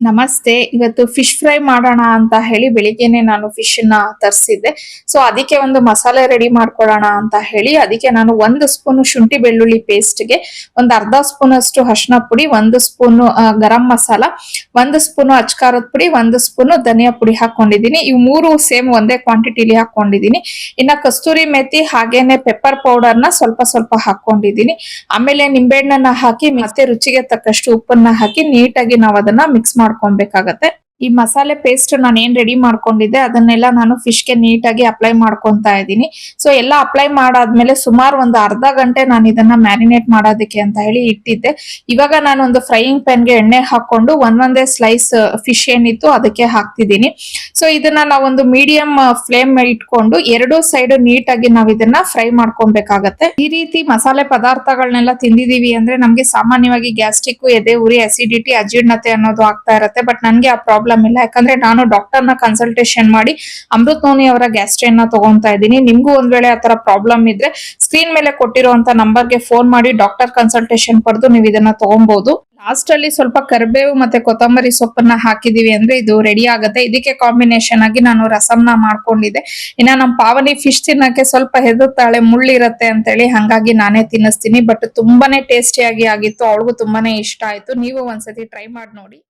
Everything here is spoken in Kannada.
ನಮಸ್ತೆ, ಇವತ್ತು ಫಿಶ್ ಫ್ರೈ ಮಾಡೋಣ ಅಂತ ಹೇಳಿ ಬೆಳಿಗ್ಗೆನೆ ನಾನು ಫಿಶ್ನ ತರಿಸಿದ್ದೆ. ಸೊ ಅದಕ್ಕೆ ಒಂದು ಮಸಾಲೆ ರೆಡಿ ಮಾಡ್ಕೊಳ್ಳೋಣ ಅಂತ ಹೇಳಿ, ಅದಕ್ಕೆ ನಾನು ಒಂದು ಸ್ಪೂನ್ ಶುಂಠಿ ಬೆಳ್ಳುಳ್ಳಿ ಪೇಸ್ಟ್ಗೆ ಒಂದು ಅರ್ಧ ಸ್ಪೂನ್ ಅಷ್ಟು ಅರಿಶಿನ ಪುಡಿ, ಒಂದು ಸ್ಪೂನ್ ಗರಂ ಮಸಾಲ, ಒಂದು ಸ್ಪೂನ್ ಅಚ್ಕಾರದ ಪುಡಿ, ಒಂದು ಸ್ಪೂನ್ ಧನಿಯಾ ಪುಡಿ ಹಾಕೊಂಡಿದ್ದೀನಿ ಇವು ಮೂರು ಸೇಮ್ ಒಂದೇ ಕ್ವಾಂಟಿಟಿಲಿ ಹಾಕೊಂಡಿದ್ದೀನಿ ಇನ್ನ ಕಸ್ತೂರಿ ಮೆಥಿ ಹಾಗೇನೆ ಪೆಪ್ಪರ್ ಪೌಡರ್ನ ಸ್ವಲ್ಪ ಸ್ವಲ್ಪ ಹಾಕೊಂಡಿದ್ದೀನಿ ಆಮೇಲೆ ನಿಂಬೆಹಣ್ಣನ್ನ ಹಾಕಿ ಮತ್ತೆ ರುಚಿಗೆ ತಕ್ಕಷ್ಟು ಉಪ್ಪನ್ನ ಹಾಕಿ ನೀಟಾಗಿ ನಾವು ಅದನ್ನ ಮಿಕ್ಸ್ ಮಾಡ್ಕೊಬೇಕಾಗತ್ತೆ. ಈ ಮಸಾಲೆ ಪೇಸ್ಟ್ ನಾನು ಏನ್ ರೆಡಿ ಮಾಡ್ಕೊಂಡಿದ್ದೆ, ಅದನ್ನೆಲ್ಲ ನಾನು ಫಿಶ್ಗೆ ನೀಟಾಗಿ ಅಪ್ಲೈ ಮಾಡ್ಕೊತಾ ಇದ್ದೀನಿ. ಸೊ ಎಲ್ಲ ಅಪ್ಲೈ ಮಾಡಾದ್ಮೇಲೆ ಸುಮಾರು ಒಂದು ಅರ್ಧ ಗಂಟೆ ನಾನು ಇದನ್ನ ಮ್ಯಾರಿನೇಟ್ ಮಾಡೋದಕ್ಕೆ ಅಂತ ಹೇಳಿ ಇಟ್ಟಿದ್ದೆ. ಇವಾಗ ನಾನು ಒಂದು ಫ್ರೈಯಿಂಗ್ ಪ್ಯಾನ್ಗೆ ಎಣ್ಣೆ ಹಾಕೊಂಡು ಒಂದೊಂದೇ ಸ್ಲೈಸ್ ಫಿಶ್ ಏನಿತ್ತು ಅದಕ್ಕೆ ಹಾಕ್ತಿದ್ದೀನಿ. ಸೊ ಇದನ್ನ ನಾವೊಂದು ಮೀಡಿಯಂ ಫ್ಲೇಮ್ ಇಟ್ಕೊಂಡು ಎರಡು ಸೈಡ್ ನೀಟಾಗಿ ನಾವು ಇದನ್ನ ಫ್ರೈ ಮಾಡ್ಕೊಬೇಕಾಗತ್ತೆ. ಈ ರೀತಿ ಮಸಾಲೆ ಪದಾರ್ಥಗಳನ್ನೆಲ್ಲ ತಿಂದಿದೀವಿ ಅಂದ್ರೆ ನಮ್ಗೆ ಸಾಮಾನ್ಯವಾಗಿ ಗ್ಯಾಸ್ಟ್ರಿಕ್, ಎದೆ, ಉರಿ ಅಸಿಡಿಟಿ ಅಜೀರ್ಣತೆ ಅನ್ನೋದು ಆಗ್ತಾ ಇರತ್ತೆ. ಬಟ್ ನನ್ಗೆ ಆ ಪ್ರಾಬ್ಲಮ್ ಇಲ್ಲ. ಯಾಕಂದ್ರೆ ನಾನು ಡಾಕ್ಟರ್ನ ಕನ್ಸಲ್ಟೇಷನ್ ಮಾಡಿ ಅಮೃತ್ ನೋನಿ ಅವರ ಗ್ಯಾಸ್ಟ್ರೈನ್ನ ತಗೊಂತಾ ಇದ್ದೀನಿ. ನಿಮ್ಗೂ ಒಂದ್ ವೇಳೆ ಆತರ ಪ್ರಾಬ್ಲಮ್ ಇದ್ರೆ ಸ್ಕ್ರೀನ್ ಮೇಲೆ ಕೊಟ್ಟಿರುವಂತ ನಂಬರ್ಗೆ ಫೋನ್ ಮಾಡಿ ಡಾಕ್ಟರ್ ಕನ್ಸಲ್ಟೇಷನ್ ಪಡೆದು ನೀವು ಇದನ್ನ ತಗೊಬಹುದು ಲಾಸ್ಟ್ ಅಲ್ಲಿ ಸ್ವಲ್ಪ ಕರಿಬೇವು ಮತ್ತೆ ಕೊತ್ತಂಬರಿ ಸೊಪ್ಪನ್ನ ಹಾಕಿದೀವಿ ಅಂದ್ರೆ ಇದು ರೆಡಿ ಆಗುತ್ತೆ. ಇದಕ್ಕೆ ಕಾಂಬಿನೇಷನ್ ಆಗಿ ನಾನು ರಸಂನ ಮಾಡ್ಕೊಂಡಿದ್ದೆ. ಇನ್ನ ನಮ್ ಪಾವನಿ ಫಿಶ್ ತಿನ್ನಕ್ಕೆ ಸ್ವಲ್ಪ ಹೆದರ್ತಾಳೆ, ಮುಳ್ಳಿರತ್ತೆ ಅಂತೇಳಿ ಹಂಗಾಗಿ ನಾನೇ ತಿನ್ನಿಸ್ತೀನಿ. ಬಟ್ ತುಂಬಾನೇ ಟೇಸ್ಟಿಯಾಗಿ ಆಗಿತ್ತು. ಅವಳಿಗೂ ತುಂಬಾನೇ ಇಷ್ಟ ಆಯ್ತು. ನೀವು ಒಂದ್ಸತಿ ಟ್ರೈ ಮಾಡಿ ನೋಡಿ.